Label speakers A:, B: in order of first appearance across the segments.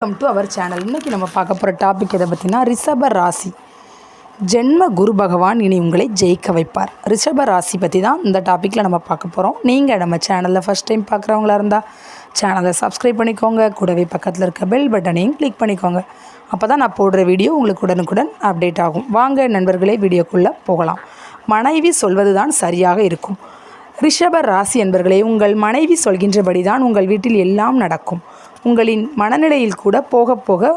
A: Welcome to our channel இன்றைக்கி நம்ம பார்க்க போகிற டாபிக் எதை பற்றினா ரிஷப ராசி. ஜென்ம குரு பகவான் இனி உங்களை ஜெயிக்க வைப்பார். ரிஷப ராசி பற்றி தான் இந்த டாப்பிக்கில் நம்ம பார்க்க போகிறோம் நீங்கள் நம்ம சேனலில் ஃபஸ்ட் டைம் பார்க்குறவங்களா இருந்தால் சேனலை சப்ஸ்கிரைப் பண்ணிக்கோங்க. கூடவே பக்கத்தில் இருக்க பெல் பட்டனையும் கிளிக் பண்ணிக்கோங்க. அப்போ தான் நான் போடுற வீடியோ உங்களுக்கு உடனுக்குடன் அப்டேட் ஆகும். வாங்க நண்பர்களே வீடியோக்குள்ளே போகலாம். மனைவி சொல்வது தான் சரியாக இருக்கும். ரிஷப ராசி என்பர்களே உங்கள் மனைவி சொல்கின்றபடி தான் உங்கள் வீட்டில் எல்லாம் நடக்கும். உங்களின் மனநிலையில் கூட போக போக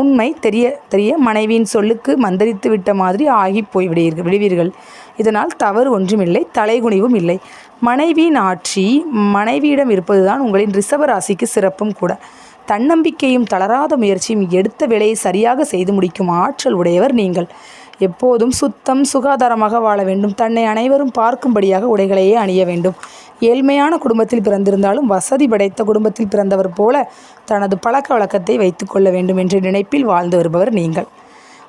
A: உண்மை தெரிய தெரிய மனைவியின் சொல்லுக்கு மந்தரித்து விட்ட மாதிரி ஆகி போய் விடுவீர்கள் விடுவீர்கள். இதனால் தவறு ஒன்றுமில்லை தலைகுனிவும் இல்லை. மனைவியின் ஆட்சி மனைவியிடம் இருப்பதுதான் உங்களின் ரிசவராசிக்கு சிறப்பும் கூட. தன்னம்பிக்கையும் தளராத முயற்சியும் எடுத்த வேலையை சரியாக செய்து முடிக்கும் ஆற்றல் உடையவர் நீங்கள். எப்போதும் சுத்தம் சுகாதாரமாக வாழ வேண்டும். தன்னை அனைவரும் பார்க்கும்படியாக உடைகளையே அணிய வேண்டும். ஏழ்மையான குடும்பத்தில் பிறந்திருந்தாலும் வசதி படைத்த குடும்பத்தில் பிறந்தவர் போல தனது பழக்க வழக்கத்தை வைத்துக்கொள்ள வேண்டும் என்ற நினைப்பில் வாழ்ந்து வருபவர் நீங்கள்.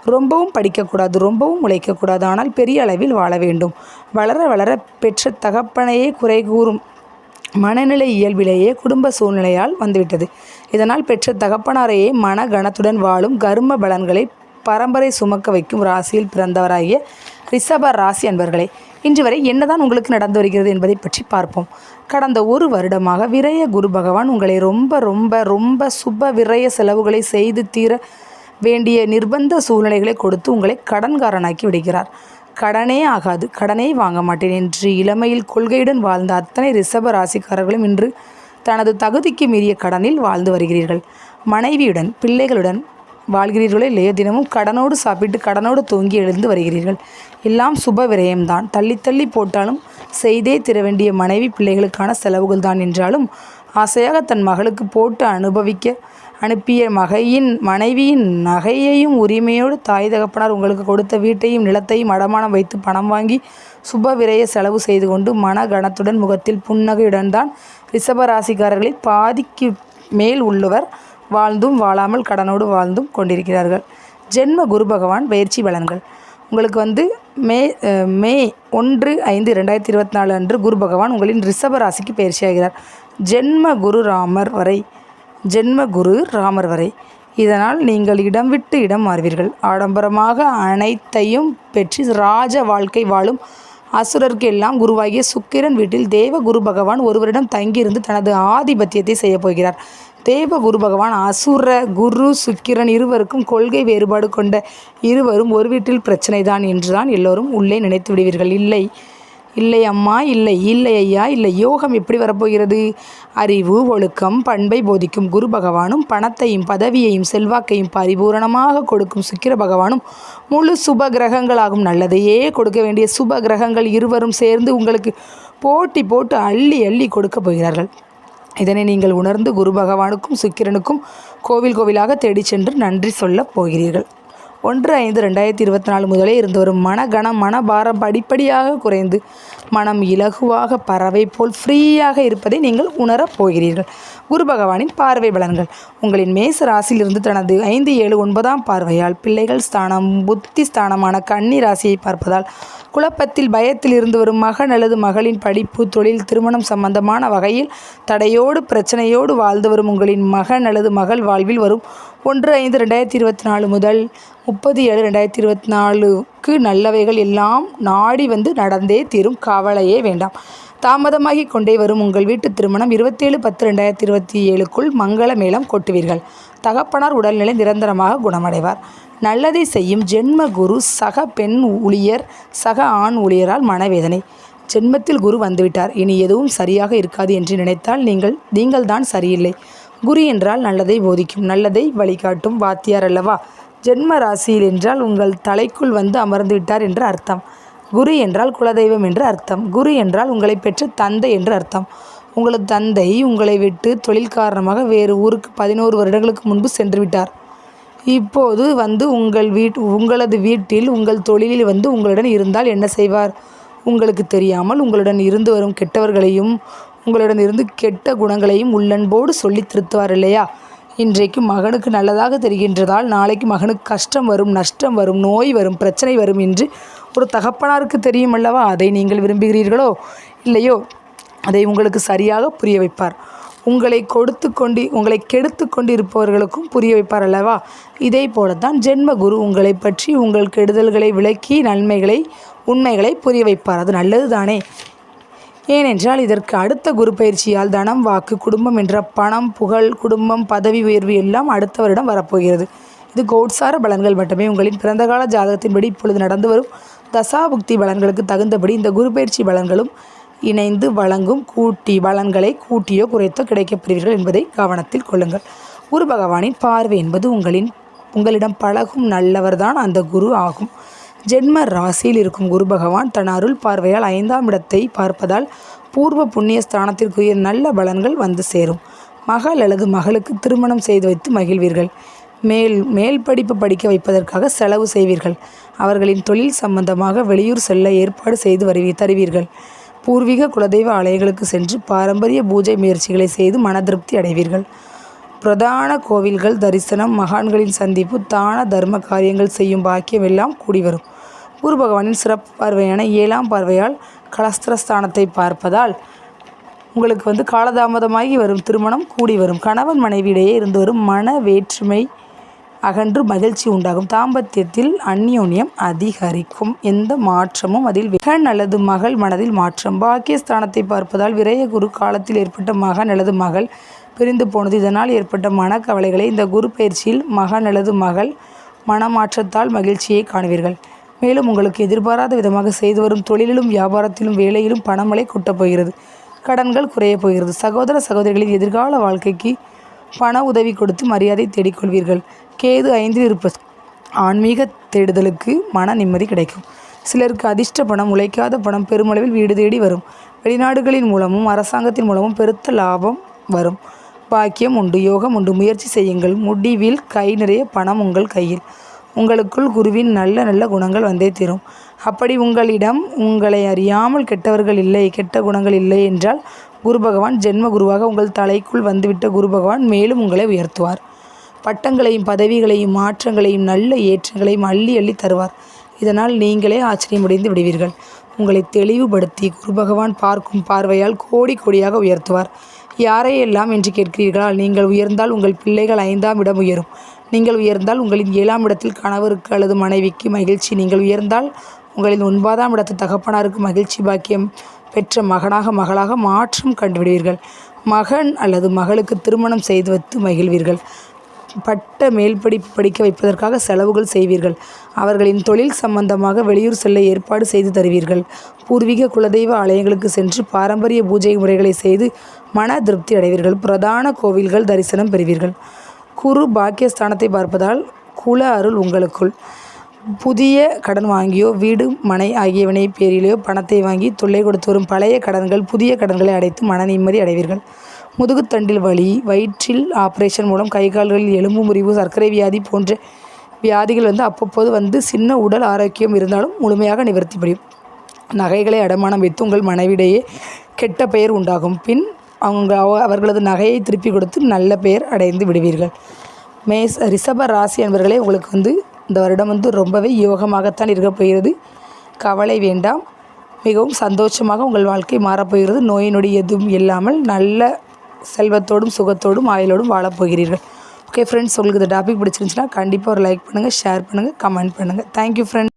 A: ரொம்பவும் படிக்கக்கூடாது ரொம்பவும் உழைக்கக்கூடாது ஆனால் பெரிய அளவில் வாழ வேண்டும். வளர வளர பெற்ற தகப்பனையே குறை கூறும் மனநிலை இயல்பிலேயே குடும்ப சூழ்நிலையால் வந்துவிட்டது. இதனால் பெற்ற தகப்பனாரையே மன கனத்துடன் வாழும் கர்ம பலன்களை பரம்பரை சுமக்க வைக்கும் ராசியில் பிறந்தவராகிய ரிஷப ராசி அன்பர்களே இன்று வரை என்னதான் உங்களுக்கு நடந்து வருகிறது என்பதை பற்றி பார்ப்போம். கடந்த ஒரு வருடமாக விரய குரு பகவான் உங்களை ரொம்ப ரொம்ப ரொம்ப சுப விரய செலவுகளை செய்து தீர வேண்டிய நிர்பந்த சூழ்நிலைகளை கொடுத்து உங்களை கடன்காரனாக்கி விடுகிறார். கடனே ஆகாது கடனே வாங்க மாட்டேன் என்று இளமையில் கொள்கையுடன் வாழ்ந்த அத்தனை ரிஷப ராசிக்காரர்களும் இன்று தனது தகுதிக்கு மீறிய கடனில் வாழ்ந்து வருகிறீர்கள். மனைவியுடன் பிள்ளைகளுடன் வாழ்கிறீர்களோ இல்லையோ தினமும் கடனோடு சாப்பிட்டு கடனோடு தூங்கி எழுந்து வருகிறீர்கள். எல்லாம் சுப விரயம்தான். தள்ளி தள்ளி போட்டாலும் செய்தே திர வேண்டிய மனைவி பிள்ளைகளுக்கான செலவுகள் தான் என்றாலும் ஆசையாக தன் மகளுக்கு போட்டு அனுபவிக்க அனுப்பிய மகையின் மனைவியின் நகையையும் உரிமையோடு தாய் தகப்பனார் உங்களுக்கு கொடுத்த வீட்டையும் நிலத்தையும் அடமானம் வைத்து பணம் வாங்கி சுப விரய செலவு செய்து கொண்டு மன கணத்துடன் முகத்தில் புன்னகையுடன் தான் ரிஷபராசிக்காரர்களில் பாதிக்கு மேல் உள்ளவர். வாழ்ந்தும் வாழாமல் கடனோடு வாழ்ந்தும் கொண்டிருக்கிறார்கள். ஜென்ம குரு பகவான் பயிற்சி பலன்கள். உங்களுக்கு வந்து மே மே ஒன்று ஐந்து ரெண்டாயிரத்தி இருபத்தி நாலு அன்று குரு பகவான் உங்களின் ரிஷப ராசிக்கு பயிற்சியாகிறார் ஜென்ம குரு ராமர் வரை ஜென்ம குரு ராமர் வரை இதனால் நீங்கள் இடம் விட்டு இடம் மாறுவீர்கள். ஆடம்பரமாக அனைத்தையும் பெற்று ராஜ வாழ்க்கை வாழும் அசுரருக்கு எல்லாம் குருவாகிய சுக்கிரன் வீட்டில் தேவ குரு பகவான் ஒருவரிடம் தங்கியிருந்து தனது ஆதிபத்தியத்தை செய்யப் போகிறார். தேவ குரு பகவான் அசுர குரு சுக்கிரன் இருவருக்கும் கொள்கை வேறுபாடு கொண்ட இருவரும் ஒரு வீட்டில் பிரச்சனைதான் என்றுதான் எல்லோரும் உள்ளே நினைத்து விடுவீர்கள். இல்லை இல்லை அம்மா இல்லை இல்லை ஐயா இல்லை யோகம் எப்படி வரப்போகிறது? அறிவு ஒழுக்கம் பண்பை போதிக்கும் குரு பகவானும் பணத்தையும் பதவியையும் செல்வாக்கையும் பரிபூரணமாக கொடுக்கும் சுக்கிர பகவானும் முழு சுப கிரகங்களாகும் நல்லதையே கொடுக்க வேண்டிய சுப கிரகங்கள் இருவரும் சேர்ந்து உங்களுக்கு போட்டி போட்டு அள்ளி அள்ளி கொடுக்க போகிறார்கள். இதனை நீங்கள் உணர்ந்து குரு பகவானுக்கும் சுக்கிரனுக்கும் கோவில் கோவிலாக தேடிச் சென்று நன்றி சொல்லப் போகிறீர்கள். ஒன்று ஐந்து ரெண்டாயிரத்தி இருபத்தி நாலு முதலே இருந்து வரும் மனகணம் மனபாரம் படிப்படியாக குறைந்து மனம் இலகுவாக பறவை போல் ஃப்ரீயாக இருப்பதை நீங்கள் உணரப் போகிறீர்கள். குரு பகவானின் பார்வை பலன்கள். உங்களின் மேச ராசியிலிருந்து தனது ஐந்து ஏழு ஒன்பதாம் பார்வையால் பிள்ளைகள் ஸ்தானம் புத்தி ஸ்தானமான கன்னி ராசியை பார்ப்பதால் குழப்பத்தில் பயத்தில் இருந்து வரும் மகன் அல்லது மகளின் படிப்பு தொழில் திருமணம் சம்பந்தமான வகையில் தடையோடு பிரச்சனையோடு வாழ்ந்து வரும் உங்களின் மகன் அல்லது மகள் வாழ்வில் வரும் ஒன்று ஐந்து ரெண்டாயிரத்தி இருபத்தி நாலு முதல் முப்பது ஏழு ரெண்டாயிரத்தி இருபத்தி நாலுக்கு நல்லவைகள் எல்லாம் நாடி வந்து நடந்தே தீரும். கவலையே வேண்டாம். தாமதமாகி கொண்டே வரும் உங்கள் வீட்டு திருமணம் இருபத்தேழு பத்து ரெண்டாயிரத்தி இருபத்தி ஏழுக்குள் மங்கள மேளம் கொட்டுவீர்கள். தகப்பனார் உடல்நிலை நிரந்தரமாக குணமடைவார். நல்லதை செய்யும் ஜென்ம குரு சக பெண் ஊழியர் சக ஆண் ஊழியரால் மனவேதனை. ஜென்மத்தில் குரு வந்துவிட்டார். இனி எதுவும் சரியாக இருக்காது என்று நினைத்தால் நீங்கள் நீங்கள்தான் சரியில்லை. குரு என்றால் நல்லதை போதிக்கும் நல்லதை வழிகாட்டும் வாத்தியார் அல்லவா? ஜென்ம ராசியில் என்றால் உங்கள் தலைக்குள் வந்து அமர்ந்து விட்டார் என்று அர்த்தம். குரு என்றால் குலதெய்வம் என்று அர்த்தம். குரு என்றால் உங்களை பெற்ற தந்தை என்று அர்த்தம். உங்களது தந்தை உங்களை விட்டு தொழில் காரணமாக வேறு ஊருக்கு பதினோரு வருடங்களுக்கு முன்பு சென்று விட்டார். இப்போது வந்து உங்கள் வீட் உங்களது வீட்டில் உங்கள் தொழிலில் வந்து உங்களுடன் இருந்தால் என்ன செய்வார்? உங்களுக்கு தெரியாமல் உங்களுடன் இருந்து வரும் கெட்டவர்களையும் உங்களுடன் இருந்து கெட்ட குணங்களையும் உள்ளன்போடு சொல்லி திருத்துவார் இல்லையா? இன்றைக்கு மகனுக்கு நல்லதாக தெரிகின்றதால் நாளைக்கு மகனுக்கு கஷ்டம் வரும் நஷ்டம் வரும் நோய் வரும் பிரச்சனை வரும் என்று ஒரு தகப்பனாருக்கு தெரியும் அல்லவா அதை நீங்கள் விரும்புகிறீர்களோ? இல்லையோ? அதை உங்களுக்கு சரியாக புரிய வைப்பார். உங்களை கொடுத்து கொண்டு உங்களை கெடுத்து கொண்டு இருப்பவர்களுக்கும் புரிய வைப்பார் அல்லவா? இதே போலத்தான் ஜென்ம குரு உங்களை பற்றி உங்கள் கெடுதல்களை விளக்கி நன்மைகளை உண்மைகளை புரிய வைப்பார். அது நல்லது தானே ஏனென்றால் இதற்கு அடுத்த குரு பயிற்சியால் தனம் வாக்கு குடும்பம் என்ற பணம் புகழ் குடும்பம் பதவி உயர்வு எல்லாம் அடுத்த வருடம் வரப்போகிறது. இது கோட்சார பலன்கள் மட்டுமே. உங்களின் பிறந்தகால ஜாதகத்தின்படி இப்பொழுது நடந்து வரும் தசாபுக்தி பலன்களுக்கு தகுந்தபடி இந்த குரு பயிற்சி பலன்களும் இணைந்து வழங்கும் கூட்டி பலன்களை கூட்டியோ குறைத்தோ கிடைக்கப்பெறுவீர்கள் என்பதை கவனத்தில் கொள்ளுங்கள். குரு பகவானின் பார்வை என்பது உங்களின் உங்களிடம் பழகும் நல்லவர்தான் அந்த குரு ஆகும். ஜென்ம ராசியில் இருக்கும் குரு பகவான் தன் அருள் பார்வையால் ஐந்தாம் இடத்தை பார்ப்பதால் பூர்வ புண்ணிய ஸ்தானத்திற்குரிய நல்ல பலன்கள் வந்து சேரும். மகள் அல்லது மகளுக்கு திருமணம் செய்து வைத்து மகிழ்வீர்கள். மேல் மேல் படிப்பு படிக்க வைப்பதற்காக செலவு செய்வீர்கள். அவர்களின் தொழில் சம்பந்தமாக வெளியூர் செல்ல ஏற்பாடு செய்து வருவி தருவீர்கள். பூர்வீக குலதெய்வ ஆலயங்களுக்கு சென்று பாரம்பரிய பூஜை முயற்சிகளை செய்து மன திருப்தி அடைவீர்கள். பிரதான கோவில்கள் தரிசனம் மகான்களின் சந்திப்பு தான தர்ம காரியங்கள் செய்யும் பாக்கியம் எல்லாம் கூடி வரும் குரு பகவானின் சிறப்பு பார்வையான ஏழாம் பார்வையால் கலஸ்திரஸ்தானத்தை பார்ப்பதால் உங்களுக்கு வந்து காலதாமதமாகி வரும் திருமணம் கூடி வரும். கணவன் மனைவியிடையே இருந்து வரும் மன வேற்றுமை அகன்று மகிழ்ச்சி உண்டாகும். தாம்பத்தியத்தில் அந்யோன்யம் அதிகரிக்கும். எந்த மாற்றமும் அதில் மகன் அல்லது மகள் மனதில் மாற்றம். பாக்கியஸ்தானத்தை பார்ப்பதால் விரய குரு காலத்தில் ஏற்பட்ட மகன் அல்லது மகள் பிரிந்து போனது. இதனால் ஏற்பட்ட மனக்கவலைகளை இந்த குரு பயிற்சியில் மகன் அல்லது மகள் மனமாற்றத்தால் மகிழ்ச்சியை காணுவீர்கள் மேலும் உங்களுக்கு எதிர்பாராத விதமாக செய்து வரும் தொழிலிலும் வியாபாரத்திலும் வேலையிலும் பணமழை கொட்டப் போகிறது. கடன்கள் குறையப் போகிறது. சகோதர சகோதரிகளின் எதிர்கால வாழ்க்கைக்கு பண உதவி கொடுத்து மரியாதை தேடிக்கொள்வீர்கள். கேது ஐந்தில் இருப்ப ஆன்மீக தேடுதலுக்கு மன நிம்மதி கிடைக்கும். சிலருக்கு அதிர்ஷ்ட பணம் உழைக்காத பணம் பெருமளவில் வீடு தேடி வரும். வெளிநாடுகளின் மூலமும் அரசாங்கத்தின் மூலமும் பெருத்த லாபம் வரும். பாக்கியம் உண்டு யோகம் உண்டு. முயற்சி செய்யுங்கள். முடிவில் கை நிறைய பணம் உங்கள் கையில். உங்களுக்குள் குருவின் நல்ல நல்ல குணங்கள் வந்தே தீரும். அப்படி உங்களிடம் உங்களை அறியாமல் கெட்டவர்கள் இல்லை கெட்ட குணங்கள் இல்லை என்றால் குரு பகவான் ஜென்ம குருவாக உங்கள் தலைக்குள் வந்துவிட்ட குரு பகவான் மேலும் உங்களை உயர்த்துவார். பட்டங்களையும் பதவிகளையும் மாற்றங்களையும் நல்ல ஏற்றங்களையும் அள்ளி அள்ளி தருவார். இதனால் நீங்களே ஆச்சரியமடைந்து விடுவீர்கள். உங்களை தெளிவுபடுத்தி குரு பகவான் பார்க்கும் பார்வையால் கோடி கோடியாக உயர்த்துவார். யாரையெல்லாம் என்று கேட்கிறீர்களா நீங்கள் உயர்ந்தால் உங்கள் பிள்ளைகள் ஐந்தாம் இடம் உயரும். நீங்கள் உயர்ந்தால் உங்களின் ஏழாம் இடத்தில் கணவருக்கு அல்லது மனைவிக்கு மகிழ்ச்சி. நீங்கள் உயர்ந்தால் உங்களின் ஒன்பதாம் இடத்து தகப்பனாருக்கு மகிழ்ச்சி பாக்கியம் பெற்ற மகனாக மகளாக மாற்றம் கண்டுவிடுவீர்கள். மகன் அல்லது மகளுக்கு திருமணம் செய்து வைத்து மகிழ்வீர்கள். பட்ட மேல் படிப்பு படிக்க வைப்பதற்காக செலவுகள் செய்வீர்கள். அவர்களின் தொழில் சம்பந்தமாக வெளியூர் செல்ல ஏற்பாடு செய்து தருவீர்கள். பூர்வீக குலதெய்வ ஆலயங்களுக்கு சென்று பாரம்பரிய பூஜை முறைகளை செய்து மன திருப்தி அடைவீர்கள். பிரதான கோவில்கள் தரிசனம் பெறுவீர்கள். குரு பாக்கியஸ்தானத்தை பார்ப்பதால் குல அருள் உங்களுக்குள். புதிய கடன் வாங்கியோ வீடு மனை ஆகியவனை பேரிலேயோ பணத்தை வாங்கி தொல்லை கொடுத்து வரும் பழைய கடன்கள் புதிய கடன்களை அடைத்து மன நிம்மதி அடைவீர்கள். முதுகுத்தண்டில் வலி வயிற்றில் ஆப்ரேஷன் மூலம் கை கால்களில் எலும்பு முறிவு சர்க்கரை வியாதி போன்ற வியாதிகள் வந்து அப்பப்போது வந்து சின்ன உடல் ஆரோக்கியம் இருந்தாலும் முழுமையாக நிவர்த்தி முடியும் நகைகளை அடமானம் வைத்து உங்கள் மனைவிடையே கெட்ட பெயர் உண்டாகும். பின் அவங்க அவர்களது நகையை திருப்பி கொடுத்து நல்ல பெயர் அடைந்து விடுவீர்கள். மேஸ் ரிஷப ராசி என்பவர்களே உங்களுக்கு வந்து இந்த வருடம் வந்து ரொம்பவே யோகமாகத்தான் இருக்கப் போகிறது. கவலை வேண்டாம். மிகவும் சந்தோஷமாக உங்கள் வாழ்க்கை மாறப்போகிறது நோய் நொடி எதுவும் இல்லாமல் நல்ல செல்வத்தோடும் சுகத்தோடும் ஆயுளோடும் வாழப்போகிறீர்கள் ஓகே ஃப்ரெண்ட்ஸ் உங்களுக்கு இந்த டாபிக் பிடிச்சிருந்துச்சுன்னா கண்டிப்பாக ஒரு லைக் பண்ணுங்கள் ஷேர் பண்ணுங்கள் கமெண்ட் பண்ணுங்கள் தேங்க்யூ ஃப்ரெண்ட்ஸ்